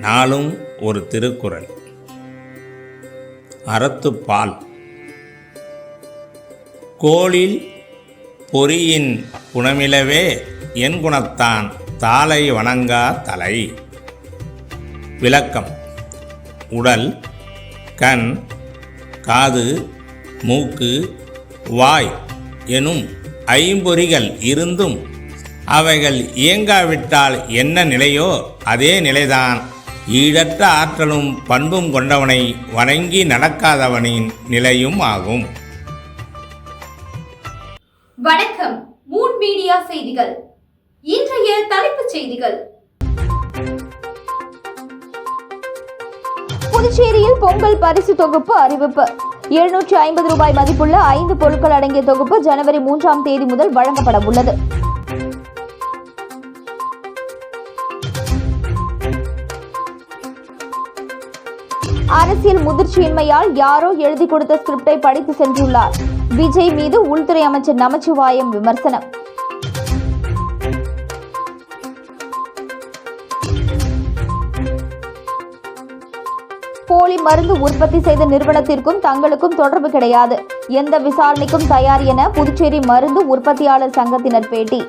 நாளும் ஒரு திருக்குறள். அறத்துப்பால் கோளில் பொறியின் குணமிலவே என் குணத்தான் தாளை வணங்கா தலை. விளக்கம். உடல் கண் காது மூக்கு வாய் எனும் ஐம்பொறிகள் இருந்தும் அவைகள் இயங்காவிட்டால் என்ன நிலையோ அதே நிலைதான். ஈடற்ற ஆற்றலும் பண்பும் கொண்டவனை வணங்கி நடக்காதவனின் நிலையும் ஆகும். வணக்கம். மூன் மீடியா செய்திகள். இன்றைய தலைப்புச் செய்திகள். புதுச்சேரியில் பொங்கல் பரிசு தொகுப்பு அறிவிப்பு. எழுநூற்றி ஐம்பது ரூபாய் மதிப்புள்ள ஐந்து பொருட்கள் அடங்கிய தொகுப்பு ஜனவரி மூன்றாம் தேதி முதல் வழங்கப்பட உள்ளது. அரசியல் முதிர்ச்சியின்மையால் யாரோ எழுதி கொடுத்த ஸ்கிரிப்டை படித்து சென்றுள்ளார். விஜய் மீது உள்துறை அமைச்சர் நமச்சிவாயம் விமர்சனம். போலி மருந்து உற்பத்தி செய்த நிறுவனத்திற்கும் தங்களுக்கும் தொடர்பு கிடையாது. எந்த விசாரணைக்கும் தயார் என புதுச்சேரி மருந்து உற்பத்தியாளர் சங்கத்தினர் பேட்டி.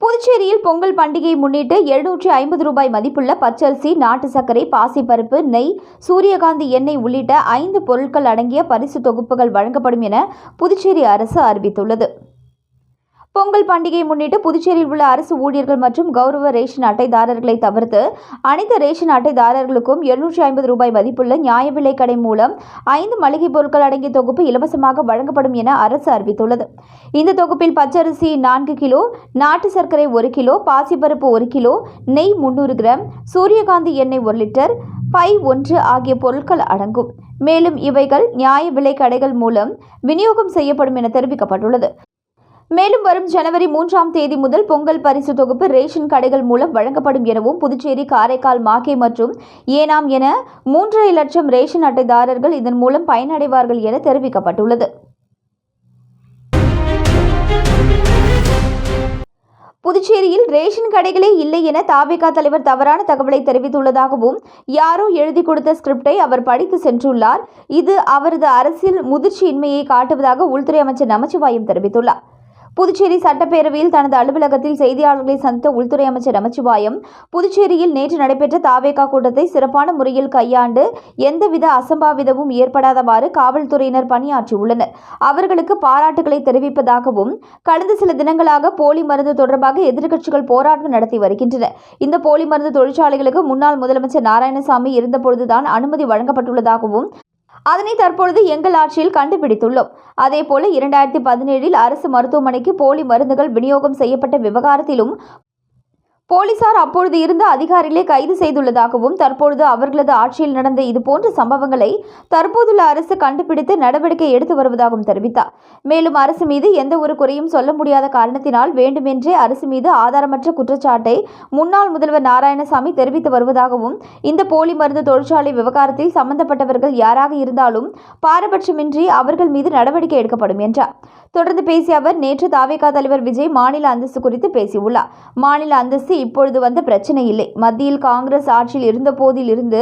புதுச்சேரியில் பொங்கல் பண்டிகையை முன்னிட்டு எழுநூற்றி ஐம்பது ரூபாய் மதிப்புள்ள பச்சரிசி நாட்டு சர்க்கரை பாசிப்பருப்பு நெய் சூரியகாந்தி எண்ணெய் உள்ளிட்ட ஐந்து பொருட்கள் அடங்கிய பரிசு தொகுப்புகள் வழங்கப்படும் என புதுச்சேரி அரசு அறிவித்துள்ளது. பொங்கல் பண்டிகையை முன்னிட்டு புதுச்சேரியில் உள்ள அரசு ஊழியர்கள் மற்றும் கௌரவ ரேஷன் அட்டைதாரர்களை தவிர்த்து அனைத்து ரேஷன் அட்டைதாரர்களுக்கும் எழுநூற்றி ஐம்பது ரூபாய் மதிப்புள்ள நியாய விலை கடை மூலம் ஐந்து மளிகை பொருட்கள் அடங்கிய தொகுப்பு இலவசமாக வழங்கப்படும் என அரசு அறிவித்துள்ளது. இந்த தொகுப்பில் பச்சரிசி நான்கு கிலோ நாட்டு சர்க்கரை ஒரு கிலோ பாசிப்பருப்பு ஒரு கிலோ நெய் முந்நூறு கிராம் சூரியகாந்தி எண்ணெய் ஒரு லிட்டர் பை ஒன்று ஆகிய பொருட்கள் அடங்கும். மேலும் இவைகள் நியாய விலை கடைகள் மூலம் விநியோகம் செய்யப்படும் என தெரிவிக்கப்பட்டுள்ளது. மேலும் வரும் ஜனவரி மூன்றாம் தேதி முதல் பொங்கல் பரிசு தொகுப்பு ரேஷன் கடைகள் மூலம் வழங்கப்படும் எனவும் புதுச்சேரி காரைக்கால் மாகே மற்றும் ஏனாம் என மூன்றரை லட்சம் ரேஷன் அட்டைதாரர்கள் இதன் மூலம் பயனடைவார்கள் என தெரிவிக்கப்பட்டுள்ளது. புதுச்சேரியில் ரேஷன் கடைகளே இல்லை என தாவேகா தலைவர் தவறான தகவலை தெரிவித்துள்ளதாகவும் யாரோ எழுதி கொடுத்த ஸ்கிரிப்டை அவர் படித்து சென்றுள்ளார். இது அவரது அரசியல் முதிர்ச்சியின்மையை காட்டுவதாக உள்துறை அமைச்சர் நமச்சிவாயம் தெரிவித்துள்ளார். புதுச்சேரி சட்டப்பேரவையில் தனது அலுவலகத்தில் செய்தியாளர்களை சந்தித்த உள்துறை அமைச்சர் நமச்சிவாயம் புதுச்சேரியில் நேற்று நடைபெற்ற தாவேகா கூட்டத்தை சிறப்பான முறையில் கையாண்டு எந்தவித அசம்பாவிதமும் ஏற்படாதவாறு காவல்துறையினர் பணியாற்றியுள்ளனர். அவர்களுக்கு பாராட்டுகளை தெரிவிப்பதாகவும் கடந்த சில தினங்களாக போலி மருந்து தொடர்பாக எதிர்க்கட்சிகள் போராட்டம் நடத்தி வருகின்றன. இந்த போலி மருந்து தொழிற்சாலைகளுக்கு முன்னாள் முதலமைச்சர் நாராயணசாமி இருந்தபொழுதுதான் அனுமதி வழங்கப்பட்டுள்ளதாகவும் அதனை தற்பொழுது எங்கள் ஆட்சியில் கண்டுபிடித்துள்ளோம். அதேபோல இரண்டாயிரத்தி பதினேழில் அரசு மருத்துவமனைக்கு போலி மருந்துகள் விநியோகம் செய்யப்பட்ட விவகாரத்திலும் போலீசார் அப்பொழுது இருந்த அதிகாரிகளை கைது செய்துள்ளதாகவும் தற்பொழுது அவர்களது ஆட்சியில் நடந்த இதுபோன்ற சம்பவங்களை தற்போதுள்ள அரசு கண்டுபிடித்து நடவடிக்கை எடுத்து வருவதாகவும் தெரிவித்தார். மேலும் அரசு மீது எந்த ஒரு குறையும் சொல்ல முடியாத காரணத்தினால் வேண்டுமென்றே அரசு மீது ஆதாரமற்ற குற்றச்சாட்டை முன்னாள் முதல்வர் நாராயணசாமி தெரிவித்து வருவதாகவும் இந்த போலி மருந்து தொழிற்சாலை விவகாரத்தில் சம்பந்தப்பட்டவர்கள் யாராக இருந்தாலும் பாரபட்சமின்றி அவர்கள் மீது நடவடிக்கை எடுக்கப்படும் என்றார். தொடர்ந்து பேசிய அவர் நேற்று தாவேகா தலைவர் விஜய் மாநில அந்தஸ்து குறித்து பேசியுள்ளார். மாநில அந்தஸ்து இப்பொழுது வந்த பிரச்சனை இல்லை. மத்தியில் காங்கிரஸ் ஆட்சியில் இருந்த போதிலிருந்து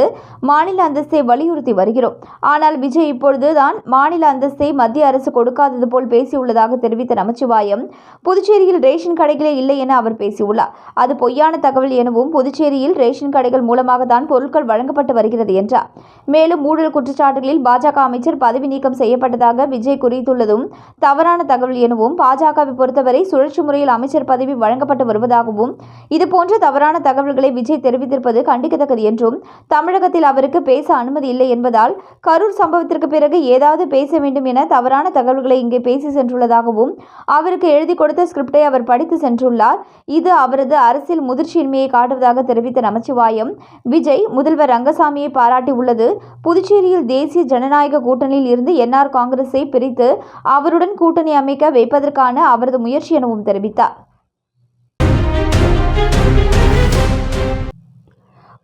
மாநில அந்தஸ்தை வலியுறுத்தி வருகிறோம். ஆனால் விஜய் இப்பொழுது தான் மாநில அந்தஸ்தை மத்திய அரசு கொடுக்காதது போல் பேசியுள்ளதாக தெரிவித்த நமச்சிவாயம் புதுச்சேரியில் ரேஷன் கடைகளே இல்லை என அவர் பேசியுள்ளார். அது பொய்யான தகவல் எனவும் புதுச்சேரியில் ரேஷன் கடைகள் மூலமாக தான் பொருட்கள் வழங்கப்பட்டு வருகிறது என்றார். மேலும் ஊழல் குற்றச்சாட்டுகளில் பாஜக அமைச்சர் பதவி நீக்கம் செய்யப்பட்டதாக விஜய் குறித்துள்ளதும் தவறான தகவல் எனவும் பாஜகவை பொறுத்தவரை சுழற்சி முறையில் அமைச்சர் பதவி வழங்கப்பட்டு வருவதாகவும் இது இதுபோன்ற தவறான தகவல்களை விஜய் தெரிவித்திருப்பது கண்டிக்கத்தக்கது என்றும் தமிழகத்தில் அவருக்கு பேச அனுமதி இல்லை என்பதால் கரூர் சம்பவத்திற்கு பிறகு ஏதாவது பேச வேண்டும் என தவறான தகவல்களை இங்கே பேசி சென்றுள்ளதாகவும் அவருக்கு எழுதி கொடுத்த ஸ்கிரிப்டை அவர் படித்து சென்றுள்ளார். இது அவரது அரசியல் முதிர்ச்சியின்மையை காட்டுவதாக தெரிவித்த நமச்சிவாயம் விஜய் முதல்வர் ரங்கசாமியை பாராட்டியுள்ளது புதுச்சேரியில் தேசிய ஜனநாயக கூட்டணியில் இருந்து என்ஆர் காங்கிரஸை பிரித்து அவருடன் கூட்டணி அமைக்க வைப்பதற்கான அவரது முயற்சி எனவும் தெரிவித்தார்.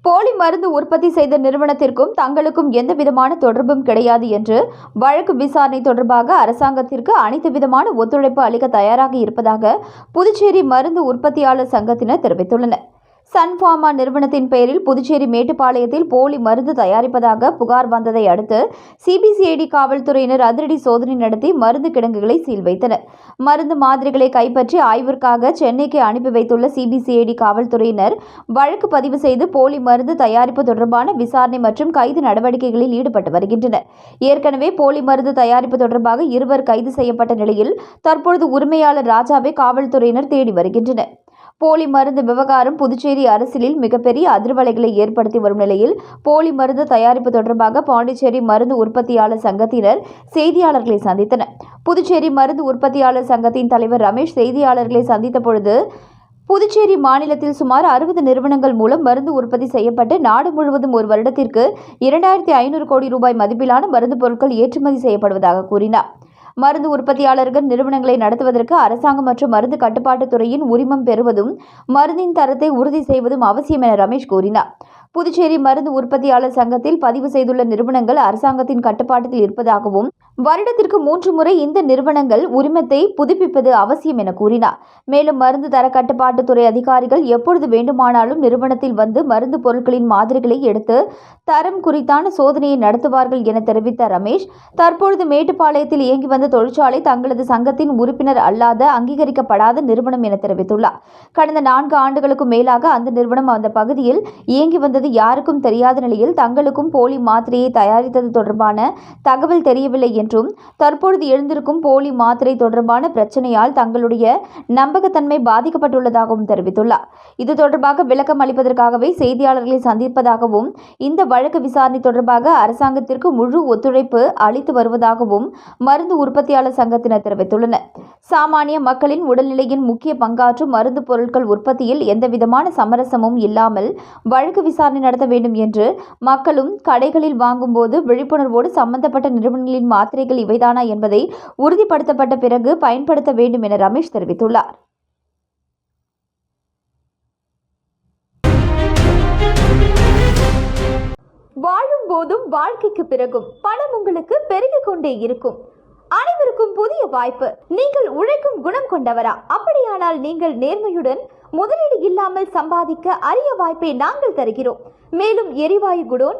போலி மருந்து உற்பத்தி செய்த நிறுவனத்திற்கும் தங்களுக்கும் எந்த விதமான தொடர்பும் கிடையாது என்று வழக்கு விசாரணை தொடர்பாக அரசாங்கத்திற்கு அனைத்து விதமான ஒத்துழைப்பு அளிக்க தயாராக இருப்பதாக புதுச்சேரி மருந்து உற்பத்தியாளர் சங்கத்தினர் தெரிவித்துள்ளனர். சன்ஃபார்மா நிறுவனத்தின் பெயரில் புதுச்சேரி மேட்டுப்பாளையத்தில் போலி மருந்து தயாரிப்பதாக புகார் வந்ததை அடுத்து சிபிசிஐடி காவல்துறையினர் அதிரடி சோதனை நடத்தி மருந்து கிடங்குகளை சீல் வைத்தனர். மருந்து மாதிரிகளை கைப்பற்றி ஆய்விற்காக சென்னைக்கு அனுப்பி வைத்துள்ள சிபிசிஐடி காவல்துறையினர் வழக்கு பதிவு செய்து போலி மருந்து தயாரிப்பு தொடர்பான விசாரணை மற்றும் கைது நடவடிக்கைகளில் ஈடுபட்டு வருகின்றனர். ஏற்கனவே போலி மருந்து தயாரிப்பு தொடர்பாக இருவர் கைது செய்யப்பட்ட நிலையில் தற்பொழுது உரிமையாளர் ராஜாவை காவல்துறையினர் தேடி வருகின்றனர். போலி மருந்து விவகாரம் புதுச்சேரி அரசியலில் மிகப்பெரிய அதிர்வலைகளை ஏற்படுத்தி வரும் நிலையில் போலி மருந்து தயாரிப்பு தொடர்பாக பாண்டிச்சேரி மருந்து உற்பத்தியாளர் சங்கத்தினர் செய்தியாளர்களை சந்தித்தனர். புதுச்சேரி மருந்து உற்பத்தியாளர் சங்கத்தின் தலைவர் ரமேஷ் செய்தியாளர்களை சந்தித்த பொழுது புதுச்சேரி மாநிலத்தில் சுமார் அறுபது நிறுவனங்கள் மூலம் மருந்து உற்பத்தி செய்யப்பட்டு நாடு முழுவதும் ஒரு வருடத்திற்கு இரண்டாயிரத்தி ஐநூறு கோடி ரூபாய் மதிப்பிலான மருந்து பொருட்கள் ஏற்றுமதி செய்யப்படுவதாக கூறினார். மருந்து உற்பத்தியாளர்கள் நிறுவனங்களை நடத்துவதற்கு அரசாங்கம் மற்றும் மருந்து கட்டுப்பாட்டுத் துறையின் உரிமம் பெறுவதும் மருந்தின் தரத்தை உறுதி செய்வதும் அவசியம் என ரமேஷ் கூறினார். புதுச்சேரி மருந்து உற்பத்தியாளர் சங்கத்தில் பதிவு செய்துள்ள நிறுவனங்கள் அரசாங்கத்தின் கட்டுப்பாட்டில் இருப்பதாகவும் வருடத்திற்கு மூன்று முறை இந்த நிறுவனங்கள் உரிமத்தை புதுப்பிப்பது அவசியம் என கூறினார். மேலும் மருந்து தர கட்டுப்பாட்டுத்துறை அதிகாரிகள் எப்பொழுது வேண்டுமானாலும் நிறுவனத்தில் வந்து மருந்து பொருட்களின் மாதிரிகளை எடுத்து தரம் குறித்தான சோதனையை நடத்துவார்கள் என தெரிவித்த ரமேஷ் தற்பொழுது மேட்டுப்பாளையத்தில் இயங்கி வந்த தொழிற்சாலை தங்களது சங்கத்தின் உறுப்பினர் அல்லாத அங்கீகரிக்கப்படாத நிறுவனம் என தெரிவித்துள்ளார். கடந்த நான்கு ஆண்டுகளுக்கும் மேலாக அந்த நிறுவனம் அந்த பகுதியில் இயங்கி வந்தது யாருக்கும் தெரியாத நிலையில் தங்களுக்கும் போலி மாத்திரையை தயாரித்தது தொடர்பான தகவல் தெரியவில்லை என்றும் தற்பொழுது எழுந்திருக்கும் போலி மாத்திரை தொடர்பான பிரச்சனையால் தங்களுடைய நம்பகத்தன்மை பாதிக்கப்பட்டுள்ளதாகவும் தெரிவித்துள்ளார். இது தொடர்பாக விளக்கம் அளிப்பதற்காகவே செய்தியாளர்களை சந்திப்பதாகவும் இந்த வழக்கு விசாரணை தொடர்பாக அரசாங்கத்திற்கு முழு ஒத்துழைப்பு அளித்து வருவதாகவும் மருந்து உற்பத்தியாளர் சங்கத்தினர் தெரிவித்துள்ளனர். சாமானிய மக்களின் உடல்நிலையின் முக்கிய பங்காற்றும் மருந்து பொருட்கள் உற்பத்தியில் எந்தவிதமான சமரசமும் இல்லாமல் வழக்கு விசாரணை நடத்த வேண்டும் என்று மக்களும் கடைகளில் வாங்கும்போது விழிப்புணர்வோடு சம்பந்தப்பட்ட நிறுவனங்களின் மாத்திரை மாத்திரைகள் இவைதானா என்பதை உறுதிப்படுத்தப்பட்ட பிறகு பயன்படுத்த வேண்டும் என ரமேஷ் தெரிவித்துள்ளார். வாழும் போதும் வாழ்க்கைக்கு பிறகும் பணம் உங்களுக்கு பெருகிக் கொண்டே இருக்கும். அனைவருக்கும் புதிய வாய்ப்பு. நீங்கள் உழைக்கும் குணம் கொண்டவரா? அப்படியானால் நீங்கள் நேர்மையுடன் முதலீடு இல்லாமல் சம்பாதிக்க அரிய வாய்ப்பை நாங்கள் தருகிறோம். மேலும் எரிவாயு குடோன்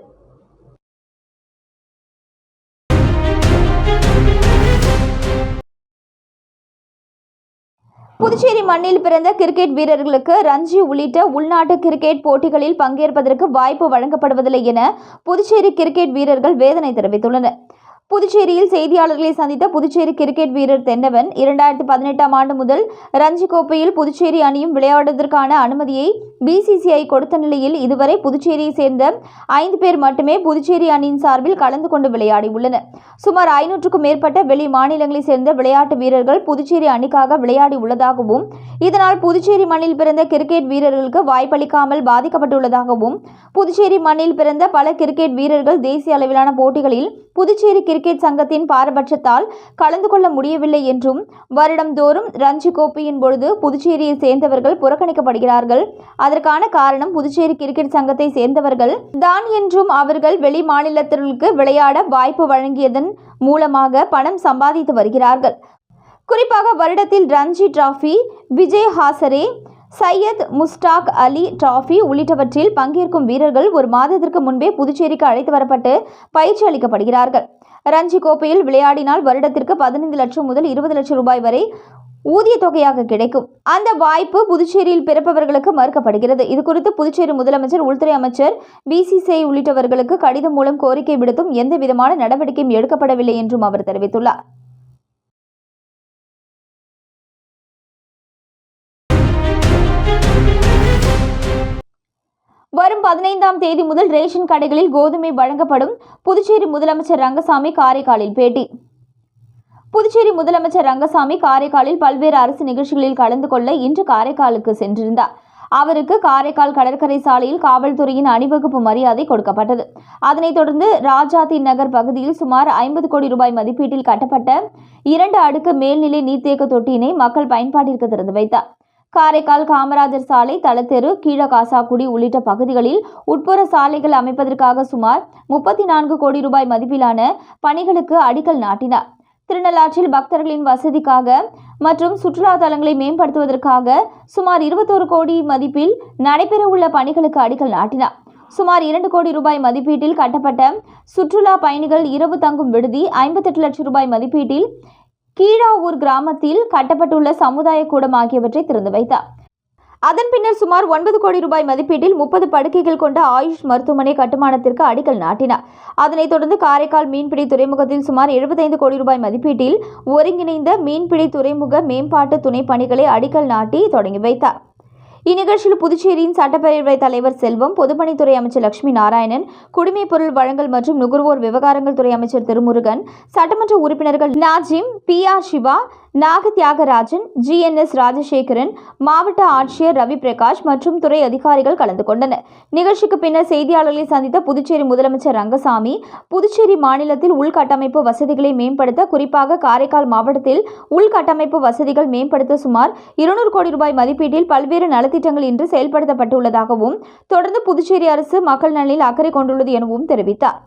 புதுச்சேரி மண்ணில் பிறந்த கிரிக்கெட் வீரர்களுக்கு ரஞ்சி உள்ளிட்ட உள்நாட்டு கிரிக்கெட் போட்டிகளில் பங்கேற்பதற்கு வாய்ப்பு வழங்கப்படுவதில்லை என புதுச்சேரி கிரிக்கெட் வீரர்கள் வேதனை தெரிவித்துள்ளனர். புதுச்சேரியில் செய்தியாளர்களை சந்தித்த புதுச்சேரி கிரிக்கெட் வீரர் தென்னவன் இரண்டாயிரத்தி பதினெட்டாம் ஆண்டு முதல் ரஞ்சி கோப்பையில் புதுச்சேரி அணியும் விளையாடுவதற்கான அனுமதியை பிசிசிஐ கொடுத்த நிலையில் இதுவரை புதுச்சேரியை சேர்ந்த ஐந்து பேர் மட்டுமே புதுச்சேரி அணியின் சார்பில் கலந்து கொண்டு விளையாடியுள்ளனர். சுமார் ஐநூற்றுக்கும் மேற்பட்ட வெளி மாநிலங்களைச் சேர்ந்த விளையாட்டு வீரர்கள் புதுச்சேரி அணிக்காக விளையாடி உள்ளதாகவும் இதனால் புதுச்சேரி மண்ணில் பிறந்த கிரிக்கெட் வீரர்களுக்கு வாய்ப்பளிக்காமல் பாதிக்கப்பட்டுள்ளதாகவும் புதுச்சேரி மண்ணில் பிறந்த பல கிரிக்கெட் வீரர்கள் தேசிய அளவிலான போட்டிகளில் புதுச்சேரி கிரிக்கெட் சங்கத்தின் பாரபட்சத்தால் கலந்து கொள்ள முடியவில்லை என்றும் வருடம்தோறும் ரஞ்சி கோப்பையின் பொழுது புதுச்சேரியை சேர்ந்தவர்கள் புறக்கணிக்கப்படுகிறார்கள். அதற்கான காரணம் புதுச்சேரி கிரிக்கெட் சங்கத்தை சேர்ந்தவர்கள். தான் என்றும் அவர்கள் வெளி மாநிலத்திற்கு விளையாட வாய்ப்பு வழங்கியதன் மூலமாக பணம் சம்பாதித்து வருகிறார்கள். குறிப்பாக வருடத்தில் ரஞ்சி டிராஃபி விஜய் ஹாசரே சையத் முஸ்டாக் அலி டிராஃபி உள்ளிட்டவற்றில் பங்கேற்கும் வீரர்கள் ஒரு மாதத்திற்கு முன்பே புதுச்சேரிக்கு அழைத்து வரப்பட்டு பயிற்சி அளிக்கப்படுகிறார்கள். ரஞ்சி கோப்பையில் விளையாடினால் வருடத்திற்கு பதினைந்து லட்சம் முதல் இருபது லட்சம் ரூபாய் வரை ஊதிய தொகையாக கிடைக்கும். அந்த வாய்ப்பு புதுச்சேரியில் பிறப்பவர்களுக்கு மறுக்கப்படுகிறது. இது குறித்து புதுச்சேரி முதலமைச்சர் உள்துறை அமைச்சர் பிசிசிஐ உள்ளிட்டவர்களுக்கு கடிதம் மூலம் கோரிக்கை விடுத்தும் எந்த விதமான நடவடிக்கையும் எடுக்கப்படவில்லை என்றும் அவர் தெரிவித்துள்ளார். பதினைந்தாம் தேதி முதல் ரேஷன் கடைகளில் கோதுமை வழங்கப்படும். புதுச்சேரி முதலமைச்சர் ரங்கசாமி காரைக்காலில் பேட்டி. புதுச்சேரி முதலமைச்சர் ரங்கசாமி காரைக்காலில் பல்வேறு அரசு நிகழ்ச்சிகளில் கலந்து கொள்ள இன்று காரைக்காலுக்கு சென்றிருந்தார். அவருக்கு காரைக்கால் கடற்கரை சாலையில் காவல்துறையின் அணிவகுப்பு மரியாதை கொடுக்கப்பட்டது. அதனைத் தொடர்ந்து ராஜாதி நகர் பகுதியில் சுமார் ஐம்பது கோடி ரூபாய் மதிப்பீட்டில் கட்டப்பட்ட இரண்டு அடுக்கு மேல்நிலை நீர்த்தேக்க தொட்டியினை மக்கள் பயன்பாட்டிற்கு திறந்து வைத்தார். காரைக்கால் காமராஜர் சாலை தலத்தெரு கீழகாசாக்குடி உள்ளிட்ட பகுதிகளில் உட்புற சாலைகள் அமைப்பதற்காக சுமார் முப்பத்தி நான்கு கோடி ரூபாய் மதிப்பிலான பணிகளுக்கு அடிக்கல் நாட்டினார். திருநள்ளாற்றில் பக்தர்களின் வசதிக்காக மற்றும் சுற்றுலா தலங்களை மேம்படுத்துவதற்காக சுமார் இருபத்தோரு கோடி மதிப்பில் நடைபெறவுள்ள பணிகளுக்கு அடிக்கல் நாட்டினார். சுமார் இரண்டு கோடி ரூபாய் மதிப்பீட்டில் கட்டப்பட்ட சுற்றுலா பயணிகள் இரவு தங்கும் விடுதி ஐம்பத்தெட்டு லட்சம் ரூபாய் மதிப்பீட்டில் கீழாவூர் கிராமத்தில் கட்டப்பட்டுள்ள சமுதாய கூடம் ஆகியவற்றை திறந்து வைத்தார். அதன் பின்னர் சுமார் ஒன்பது கோடி ரூபாய் மதிப்பீட்டில் முப்பது படுக்கைகள் கொண்ட ஆயுஷ் மருத்துவமனை கட்டுமானத்திற்கு அடிக்கல் நாட்டினார். அதனைத் தொடர்ந்து காரைக்கால் மீன்பிடி துறைமுகத்தில் சுமார் எழுபத்தைந்து கோடி ரூபாய் மதிப்பீட்டில் ஒருங்கிணைந்த மீன்பிடி துறைமுக மேம்பாட்டு துணை பணிகளை அடிக்கல் நாட்டி தொடங்கி வைத்தார். இந்நிகழ்ச்சியில் புதுச்சேரியின் சட்டப்பேரவை தலைவர் செல்வம் பொதுப்பணித்துறை அமைச்சர் லட்சுமி நாராயணன் குடிமைப் பொருள் வழங்கல் மற்றும் நுகர்வோர் விவகாரங்கள் துறை அமைச்சர் திருமுருகன் சட்டமன்ற உறுப்பினர்கள் Nazim P R Siva Naga Thiagarajan G N S Rajasekaran மாவட்ட ஆட்சியர் ரவி பிரகாஷ் மற்றும் துறை அதிகாரிகள் கலந்து கொண்டனர். நிகழ்ச்சிக்கு பின்னர் செய்தியாளர்களை சந்தித்த புதுச்சேரி முதலமைச்சர் ரங்கசாமி புதுச்சேரி மாநிலத்தில் உள்கட்டமைப்பு வசதிகளை மேம்படுத்த குறிப்பாக காரைக்கால் மாவட்டத்தில் உள்கட்டமைப்பு வசதிகள் மேம்படுத்த சுமார் இருநூறு கோடி ரூபாய் மதிப்பீட்டில் பல்வேறு நலத்திட்டங்கள் இன்று செயல்படுத்தப்பட்டுள்ளதாகவும் தொடர்ந்து புதுச்சேரி அரசு மக்கள் நலனில் அக்கறை கொண்டுள்ளது எனவும் தெரிவித்தார்.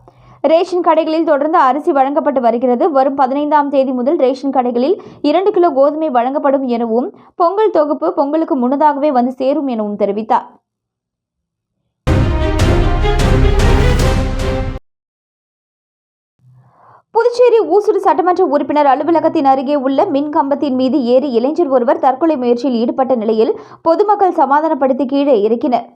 ரேஷன் கடைகளில் தொடர்ந்து அரிசி வழங்கப்பட்டு வருகிறது. வரும் பதினைந்தாம் தேதி முதல் ரேஷன் கடைகளில் இரண்டு கிலோ கோதுமை வழங்கப்படும் எனவும் பொங்கல் தொகுப்பு பொங்கலுக்கு முன்னதாகவே வந்து சேரும் எனவும் தெரிவித்தார். புதுச்சேரி ஊசுடு சட்டமன்ற உறுப்பினர் அலுவலகத்தின் அருகே உள்ள மின் கம்பத்தின் மீது ஏறி இளைஞர் ஒருவர் தற்கொலை முயற்சியில் ஈடுபட்ட நிலையில் பொதுமக்கள் சமாதானப்படுத்தி கீழே இறக்கினர்.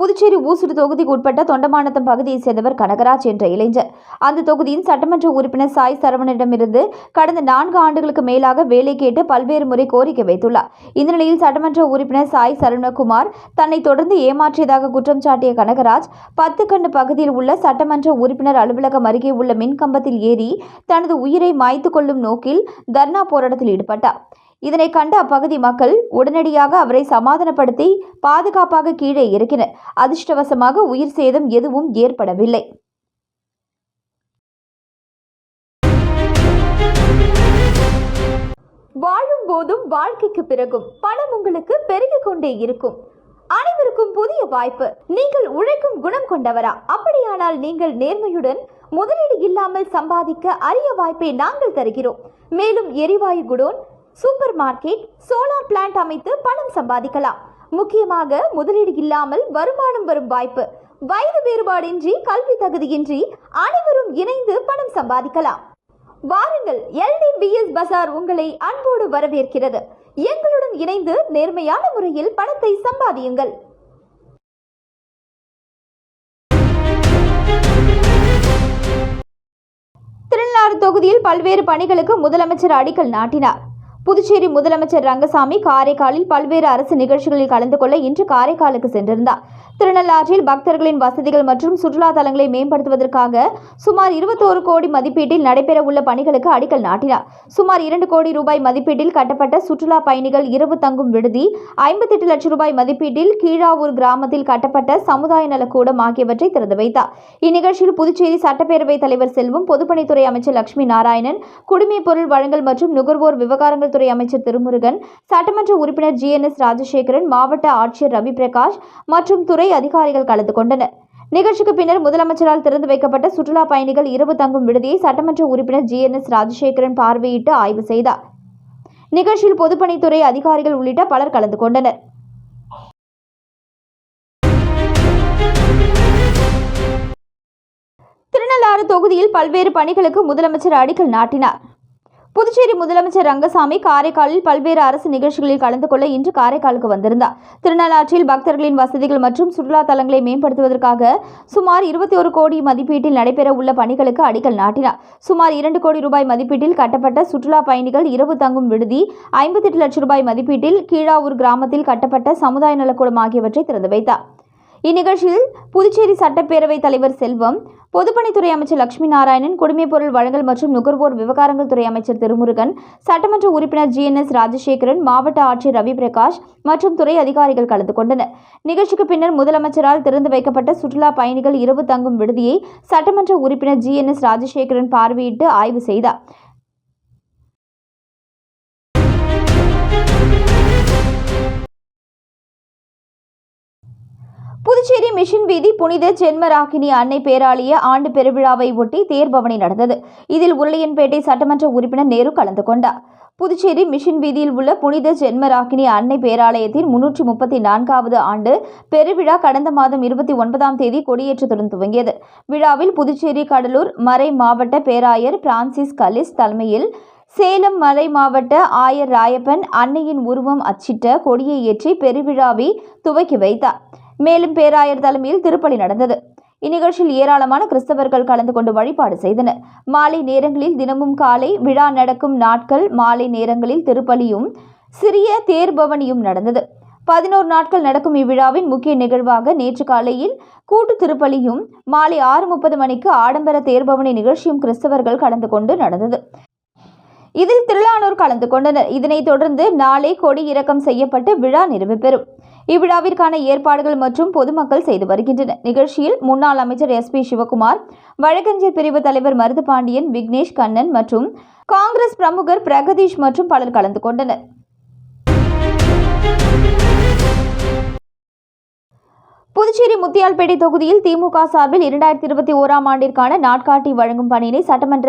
புதுச்சேரி ஊசுடு தொகுதிக்கு உட்பட்ட தொண்டமானத்தம் பகுதியைச் சேர்ந்தவர் கனகராஜ் என்ற இளைஞர். அந்த தொகுதியின் சட்டமன்ற உறுப்பினர் சாய் சரவணனிடமிருந்து கடந்த நான்கு ஆண்டுகளுக்கு மேலாக வேலை கேட்டு பல்வேறு முறை கோரிக்கை வைத்துள்ளார். இந்த நிலையில் சட்டமன்ற உறுப்பினர் சாய் சரவணகுமார் தன்னை தொடர்ந்து ஏமாற்றியதாக குற்றம் சாட்டிய கனகராஜ் பத்துக்கண்டு பகுதியில் உள்ள சட்டமன்ற உறுப்பினர் அலுவலகம் அருகே உள்ள மின்கம்பத்தில் ஏறி தனது உயிரை மாய்த்து கொள்ளும் நோக்கில் தர்ணா போராட்டத்தில் ஈடுபட்டார். இதனை கண்ட அப்பகுதி மக்கள் உடனடியாக அவரை சமாதானப்படுத்தி பாதுகாப்பாக கீழே இறக்கினர். அதிர்ஷ்டவசமாக உயிர் சேதம் எதுவும் ஏற்படவில்லை. வாழும் போதும் வாழ்க்கைக்கு பிறகும் பணம் உங்களுக்கு பெருகிக் கொண்டே இருக்கும். அனைவருக்கும் புதிய வாய்ப்பு. நீங்கள் உழைக்கும் குணம் கொண்டவரா? அப்படியானால் நீங்கள் நேர்மையுடன் முதலீடு இல்லாமல் சம்பாதிக்க அரிய வாய்ப்பை நாங்கள் தருகிறோம். மேலும் எரிவாயு godown supermarket solar plant அமைத்து பணம் சம்பாதிக்கலாம். முக்கியமாக முதலீடு இல்லாமல் வருமானம் வரும் வாய்ப்பு. வயது வேறுபாடின்றி கல்வி தகுதியின்றி அனைவரும் இணைந்து பணம் சம்பாதிக்கலாம். வாருங்கள் எல்டிபிஎஸ் பசார் உங்களை அன்போடு வரவேற்கிறது. எங்களுடன் இணைந்து நேர்மையான முறையில் பணத்தை சம்பாதியுங்கள். திருநள்ளாறு தொகுதியில் பல்வேறு பணிகளுக்கு முதலமைச்சர் அடிக்கல் நாட்டினார். புதுச்சேரி முதலமைச்சர் ரங்கசாமி காரைக்காலில் பல்வேறு அரசு நிகழ்ச்சிகளில் கலந்து கொள்ள இன்று காரைக்காலுக்கு சென்றிருந்தார். திருநள்ளாற்றில் பக்தர்களின் வசதிகள் மற்றும் சுற்றுலா தலங்களை மேம்படுத்துவதற்காக சுமார் இருபத்தோரு கோடி மதிப்பீட்டில் நடைபெறவுள்ள பணிகளுக்கு அடிக்கல் நாட்டினார். சுமார் இரண்டு கோடி ரூபாய் மதிப்பீட்டில் கட்டப்பட்ட சுற்றுலா பயணிகள் இரவு தங்கும் விடுதி ஐம்பத்தெட்டு லட்சம் ரூபாய் மதிப்பீட்டில் கீழாவூர் கிராமத்தில் கட்டப்பட்ட சமுதாய நலக்கூடம் ஆகியவற்றை திறந்து வைத்தார். இந்நிகழ்ச்சியில் புதுச்சேரி சட்டப்பேரவைத் தலைவர் செல்வம் பொதுப்பணித்துறை அமைச்சர் லட்சுமி நாராயணன் குடிமைப் பொருள் வழங்கல் மற்றும் நுகர்வோர் விவகாரங்கள் துறை அமைச்சர் திருமுருகன் சட்டமன்ற உறுப்பினர் ஜி என் எஸ் ராஜசேகரன் மாவட்ட ஆட்சியர் ரவி பிரகாஷ் மற்றும் துறை அதிகாரிகள் கலந்து கொண்டனர். நிகழ்ச்சிக்கு பின்னர் முதலமைச்சரால் திறந்து வைக்கப்பட்ட சுற்றுலா பயணிகள் இரவு தங்கும் விடுதியை சட்டமன்ற உறுப்பினர் ஜி. என். எஸ். ராஜசேகரன் பார்வையிட்டு ஆய்வு செய்தார். நிகழ்ச்சியில் பொதுப்பணித்துறை அதிகாரிகள் உள்ளிட்ட பலர் கலந்து கொண்டனர். திருநள்ளாறு தொகுதியில் பல்வேறு பணிகளுக்கு முதலமைச்சர் அடிக்கல் நாட்டினார். புதுச்சேரி முதலமைச்சர் ரங்கசாமி காரைக்காலில் பல்வேறு அரசு நிகழ்ச்சிகளில் கலந்து கொள்ள இன்று காரைக்காலுக்கு வந்திருந்தார். திருநள்ளாற்றில் பக்தர்களின் வசதிகள் மற்றும் சுற்றுலா தலங்களை மேம்படுத்துவதற்காக சுமார் இருபத்தி ஒரு கோடி மதிப்பீட்டில் நடைபெற உள்ள பணிகளுக்கு அடிக்கல் நாட்டினார். சுமார் இரண்டு கோடி ரூபாய் மதிப்பீட்டில் கட்டப்பட்ட சுற்றுலா பயணிகள் இரவு தங்கும் விடுதி ஐம்பத்தெட்டு லட்சம் ரூபாய் மதிப்பீட்டில் கீழாவூர் கிராமத்தில் கட்டப்பட்ட சமுதாய நலக்கூடம் ஆகியவற்றை திறந்து வைத்தார். இந்நிகழ்ச்சியில் புதுச்சேரி சட்டப்பேரவைத் தலைவர் செல்வம் பொதுப்பணித்துறை அமைச்சர் லட்சுமி நாராயணன் குடிமைப் பொருள் வழங்கல் மற்றும் நுகர்வோர் விவகாரங்கள் துறை அமைச்சர் திருமுருகன் சட்டமன்ற உறுப்பினர் ஜி என் எஸ் ராஜசேகரன் மாவட்ட ஆட்சியர் ரவி பிரகாஷ் மற்றும் துறை அதிகாரிகள் கலந்து கொண்டனர். நிகழ்ச்சிக்கு பின்னர் முதலமைச்சரால் திறந்து வைக்கப்பட்ட சுற்றுலா பயணிகள் இரவு தங்கும் விடுதியை சட்டமன்ற உறுப்பினர் ஜி என் எஸ் ராஜசேகரன் பார்வையிட்டு ஆய்வு செய்தார். புதுச்சேரி மிஷின் வீதி புனித ஜென்மராகினி அன்னை பேராலய ஆண்டு பெருவிழாவை ஒட்டி தேர்பவனி நடந்தது. இதில் உருளையன்பேட்டை சட்டமன்ற உறுப்பினர் நேரு கலந்து கொண்டார். புதுச்சேரி மிஷின் வீதியில் உள்ள புனித ஜென்மராகினி அன்னை பேராலயத்தின் முன்னூற்றி முப்பத்தி நான்காவது ஆண்டு பெருவிழா கடந்த மாதம் இருபத்தி ஒன்பதாம் தேதி கொடியேற்றத்துடன் துவங்கியது. விழாவில் புதுச்சேரி கடலூர் மறை மாவட்ட பேராயர் பிரான்சிஸ் கலிஸ் தலைமையில் சேலம் மலை மாவட்ட ஆயர் ராயப்பன் அன்னையின் உருவம் அச்சிட்ட கொடியை ஏற்றி பெருவிழாவை துவக்கி வைத்தார். மேலும் பேராயர் தலைமையில் திருப்பலி நடந்தது. இந்நிகழ்ச்சியில் ஏராளமான கிறிஸ்தவர்கள் கலந்து கொண்டு வழிபாடு செய்தனர். மாலை நேரங்களில் தினமும் காலை விழா நடக்கும் நாட்கள் மாலை நேரங்களில் திருப்பலியும் சிறிய தேர்பவனியும் நடந்தது. பதினோரு நாட்கள் நடக்கும் இவ்விழாவின் முக்கிய நிகழ்வாக நேற்று காலையில் கூட்டு திருப்பலியும் மாலை ஆறு முப்பது மணிக்கு ஆடம்பர தேர்பவனி நிகழ்ச்சியும் கிறிஸ்தவர்கள் கலந்து கொண்டு நடந்தது. இதில் திருளானூர் கலந்து கொண்டனர். இதனைத் தொடர்ந்து நாளை கொடி இறக்கம் செய்யப்பட்டு விழா நிறைவு பெறும். இவ்விழாவிற்கான ஏற்பாடுகள் மற்றும் பொதுமக்கள் செய்து வருகின்றனர். நிகழ்ச்சியில் முன்னாள் அமைச்சர் எஸ் பி சிவகுமார் வழக்கறிஞர் பிரிவு தலைவர் மருது பாண்டியன் விக்னேஷ் கண்ணன் மற்றும் காங்கிரஸ் பிரமுகர் பிரகதீஷ் மற்றும் பலர் கலந்து கொண்டனர். புதுச்சேரி முத்தியால்பேட்டை தொகுதியில் திமுக சார்பில் இரண்டாயிரத்தி இருபத்தி ஓராம் ஆண்டிற்கான நாட்காட்டி வழங்கும் பணியினை சட்டமன்ற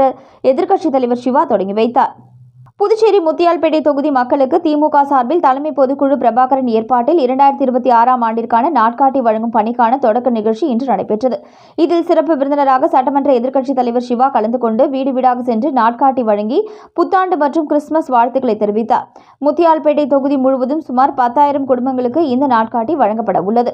எதிர்க்கட்சித் தலைவர் சிவா தொடங்கி வைத்தார். புதுச்சேரி முத்தியால்பேட்டை தொகுதி மக்களுக்கு திமுக சார்பில் தலைமை பொதுக்குழு பிரபாகரன் ஏற்பாட்டில் இரண்டாயிரத்தி இருபத்தி ஆறாம் ஆண்டிற்கான நாட்காட்டி வழங்கும் பணிக்கான தொடக்க நிகழ்ச்சி இன்று நடைபெற்றது. இதில் சிறப்பு விருந்தினராக சட்டமன்ற எதிர்க்கட்சித் தலைவர் சிவா கலந்து கொண்டு வீடு வீடாக சென்று நாட்காட்டி வழங்கி புத்தாண்டு மற்றும் கிறிஸ்துமஸ் வாழ்த்துக்களை தெரிவித்தார். முத்தியால்பேட்டை தொகுதி முழுவதும் சுமார் பத்தாயிரம் குடும்பங்களுக்கு இந்த நாட்காட்டி வழங்கப்பட உள்ளது.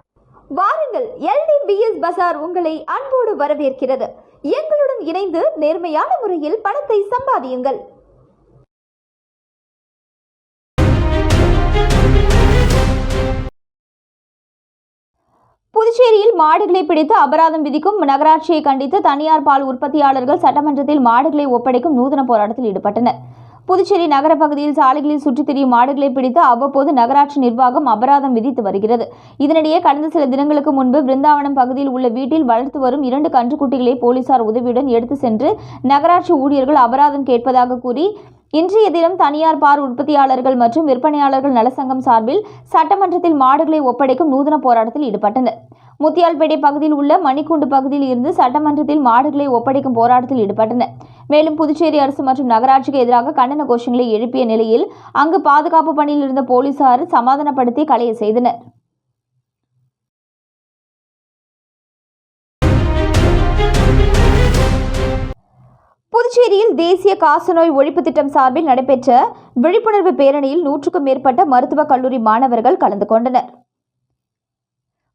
வாருங்கள் எல்டிபிஎஸ் பசார் உங்களை அன்போடு வரவேற்கிறது. எங்களுடன் இணைந்து நேர்மையான முறையில் பணத்தை சம்பாதியுங்கள். புதுச்சேரியில் மாடுகளை பிடித்து அபராதம் விதிக்கும் நகராட்சியை கண்டித்து தனியார் பால் உற்பத்தியாளர்கள் சட்டமன்றத்தில் மாடுகளை ஒப்படைக்கும் நூதன போராட்டத்தில் ஈடுபட்டனர். புதுச்சேரி நகர பகுதியில் சாலைகளில் சுற்றித் திரியும் மாடுகளை பிடித்து அவ்வப்போது நகராட்சி நிர்வாகம் அபராதம் விதித்து வருகிறது. இதனிடையே கடந்த சில தினங்களுக்கு முன்பு பிருந்தாவனம் பகுதியில் உள்ள வீட்டில் வளர்த்து வரும் இரண்டு கன்றுக்குட்டிகளை போலீசார் உதவியுடன் எடுத்து சென்று நகராட்சி ஊழியர்கள் அபராதம் கேட்பதாக கூறி இன்றைய தினம் தனியார் பால் உற்பத்தியாளர்கள் மற்றும் விற்பனையாளர்கள் நலசங்கம் சார்பில் சட்டமன்றத்தில் மாடுகளை ஒப்படைக்கும் நூதன போராட்டத்தில் ஈடுபட்டனர். முத்தியால்பேட்டை பகுதியில் உள்ள மணிக்கூண்டு பகுதியில் இருந்து சட்டமன்றத்தில் மாடுகளை ஒப்படைக்கும் போராட்டத்தில் ஈடுபட்டனர். மேலும் புதுச்சேரி அரசு மற்றும் நகராட்சிக்கு எதிராக கண்டன கோஷங்களை எழுப்பிய நிலையில் அங்கு பாதுகாப்பு பணியில் இருந்த போலீசார் சமாதானப்படுத்தி கலைய செய்தனர். புதுச்சேரியில் தேசிய காசநோய் ஒழிப்பு திட்டம் சார்பில் நடைபெற்ற விழிப்புணர்வு பேரணியில் நூற்றுக்கும் மேற்பட்ட மருத்துவக் கல்லூரி மாணவர்கள் கலந்து கொண்டனர்.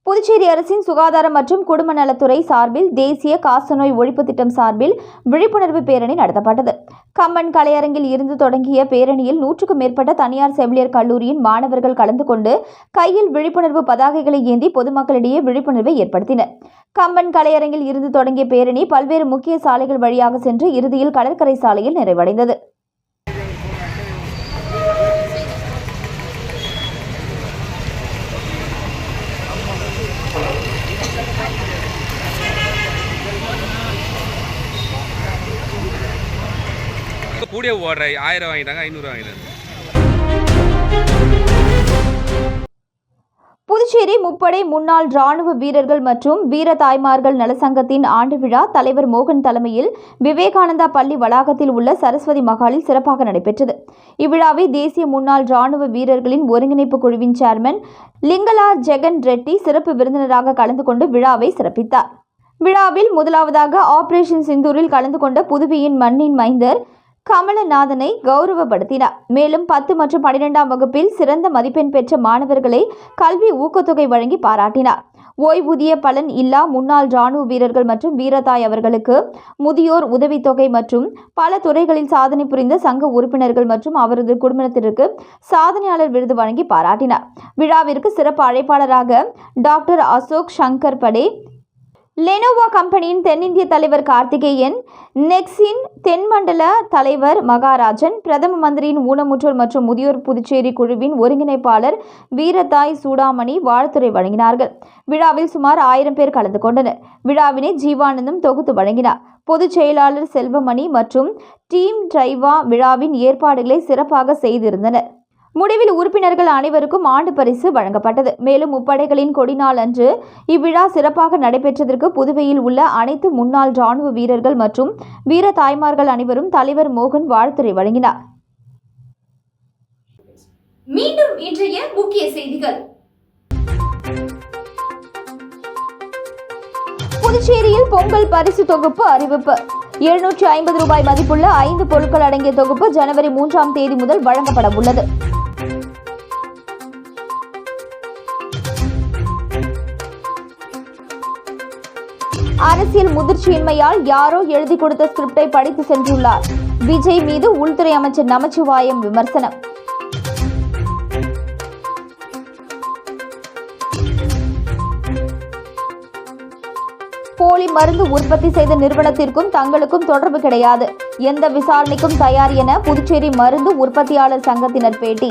புதுச்சேரி அரசின் சுகாதாரம் மற்றும் குடும்ப நலத்துறை சார்பில் தேசிய காசநோய் ஒழிப்பு திட்டம் சார்பில் விழிப்புணர்வு பேரணி நடத்தப்பட்டது. கம்மன் கலையரங்கில் இருந்து தொடங்கிய பேரணியில் நூற்றுக்கும் மேற்பட்ட தனியார் செவிலியர் கல்லூரியின் மாணவர்கள் கலந்து கொண்டு கையில் விழிப்புணர்வு பதாகைகளை ஏந்தி பொதுமக்களிடையே விழிப்புணர்வை ஏற்படுத்தினர். கம்பன் கலையரங்கில் இருந்து தொடங்கிய பேரணி பல்வேறு முக்கிய சாலைகள் வழியாக சென்று இறுதியில் கடற்கரை சாலையில் நிறைவடைந்தது. கூட ஓடுற ஆயிரம் வாங்கிட்டாங்க ஐநூறு வாங்கிட்டாங்க. புதுச்சேரி முப்படை முன்னாள் ராணுவ வீரர்கள் மற்றும் வீர தாய்மார்கள் நலசங்கத்தின் ஆண்டு விழா தலைவர் மோகன் தலைமையில் விவேகானந்தா பள்ளி வளாகத்தில் உள்ள சரஸ்வதி மகாலில் சிறப்பாக நடைபெற்றது. இவ்விழாவை தேசிய முன்னாள் ராணுவ வீரர்களின் ஒருங்கிணைப்பு குழுவின் சேர்மன் லிங்கலா ஜெகன் ரெட்டி சிறப்பு விருந்தினராக கலந்து கொண்டு விழாவை சிறப்பித்தார். விழாவில் முதலாவதாக ஆபரேஷன் சிந்தூரில் கலந்து கொண்ட புதுவையின் மண்ணின் மைந்தர் கமலநாதனை கௌரவப்படுத்தினார். மேலும் பத்து மற்றும் பனிரெண்டாம் வகுப்பில் சிறந்த மதிப்பெண் பெற்ற மாணவர்களை கல்வி ஊக்கத்தொகை வழங்கி பாராட்டினார். ஓய்வூதிய பலன் இல்லா முன்னாள் ராணுவ வீரர்கள் மற்றும் வீரதாய் அவர்களுக்கு முதியோர் உதவித்தொகை மற்றும் பல துறைகளில் சாதனை புரிந்த சங்க உறுப்பினர்கள் மற்றும் அவரது குடும்பத்திற்கு சாதனையாளர் விருது வழங்கி பாராட்டினார். விழாவிற்கு சிறப்பு அழைப்பாளராக டாக்டர் அசோக் சங்கர் படே லெனோவா கம்பெனியின் தென்னிந்திய தலைவர் கார்த்திகேயன் நெக்ஸின் தென்மண்டல தலைவர் மகாராஜன் பிரதம மந்திரியின் ஊனமுற்றோர் மற்றும் முதியோர் புதுச்சேரி குழுவின் ஒருங்கிணைப்பாளர் வீரத்தாய் சூடாமணி வாழ்த்துறை வழங்கினார்கள். விழாவில் சுமார் ஆயிரம் பேர் கலந்து கொண்டனர். விழாவினை ஜீவானந்தம் தொகுத்து வழங்கினார். பொதுச் செயலாளர் செல்வமணி மற்றும் டீம் டிரைவா விழாவின் ஏற்பாடுகளை சிறப்பாக செய்திருந்தனர். முடிவில் உறுப்பினர்கள் அனைவருக்கும் ஆண்டு பரிசு வழங்கப்பட்டது. மேலும் முப்படைகளின் கொடிநாள் அன்று இவ்விழா சிறப்பாக நடைபெற்றதற்கு புதுவையில் உள்ள அனைத்து முன்னாள் ராணுவ வீரர்கள் மற்றும் வீர தாய்மார்கள் அனைவரும் தலைவர் மோகன் வாழ்த்துரை வழங்கினார். மீண்டும் இன்றைய முக்கிய செய்திகள். புதுச்சேரியில் பொங்கல் பரிசு தொகுப்பு அறிவிப்பு. எழுநூற்றி ஐம்பது ரூபாய் மதிப்புள்ள ஐந்து பொருட்கள் அடங்கிய தொகுப்பு ஜனவரி மூன்றாம் தேதி முதல் வழங்கப்பட உள்ளது. அரசியல் முதிர்ச்சியின்மையால் யாரோ எழுதி கொடுத்த ஸ்கிரிப்டை படித்து சென்றுள்ளார். விஜய் மீது உள்துறை அமைச்சர் நமச்சிவாயம் விமர்சனம். போலி மருந்து உற்பத்தி செய்த நிறுவனத்திற்கும் தங்களுக்கும் தொடர்பு கிடையாது. எந்த விசாரணைக்கும் தயார் என புதுச்சேரி மருந்து உற்பத்தியாளர் சங்கத்தினர் பேட்டி.